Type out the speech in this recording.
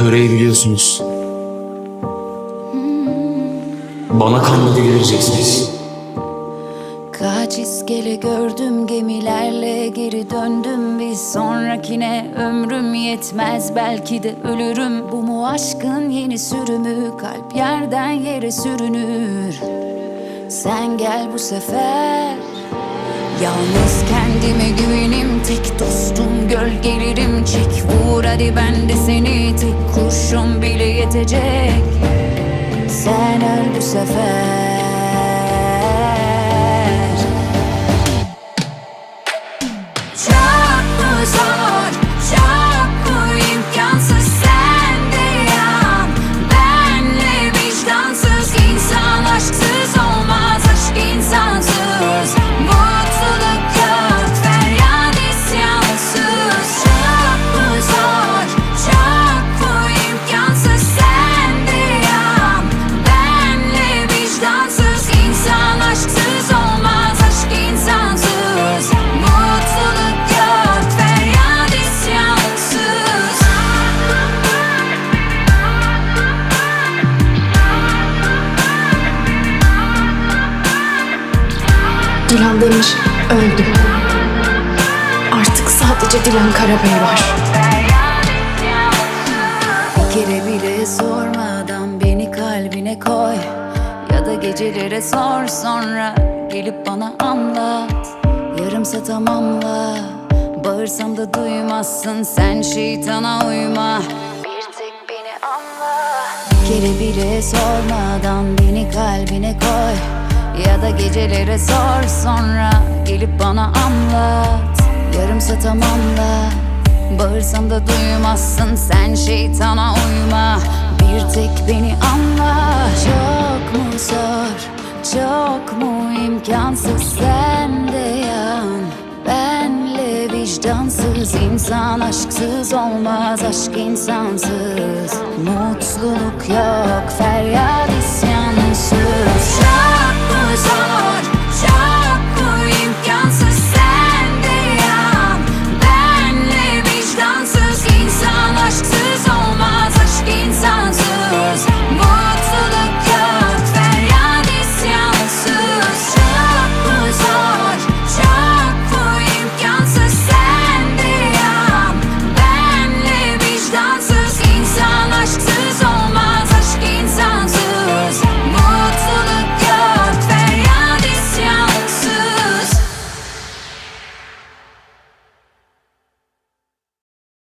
Töreyi biliyorsunuz. Bana kanla delireceksiniz. Kaç iskele gördüm gemilerle geri döndüm. Bir sonrakine ömrüm yetmez belki de ölürüm. Bu mu aşkın yeni sürümü? Kalp yerden yere sürünür. Sen gel bu sefer. Yalnız kendime güvenim tek dostum vur hadi ben de seni tek kurşun bile yetecek. Sen öl bu sefer Dilan Demir öldü. Artık sadece Dilan Karabey var. Bir kere bile sormadan beni kalbine koy. Ya da gecelere sor sonra gelip bana anlat. Yarımsa tamamla Bağırsam da duymazsın. Sen şeytana uyma. Bir tek beni anla. Bir kere bile sormadan beni kalbine koy Ya da gecelere sor sonra gelip bana anlat. Yarımsa tamamla Bağırsam da duymazsın. Sen şeytana uyma. Bir tek beni anla. Çok mu zor, çok mu imkansız? Sen de yan Benle vicdansız. İnsan aşksız olmaz aşk insansız. Mutluluk yok feryat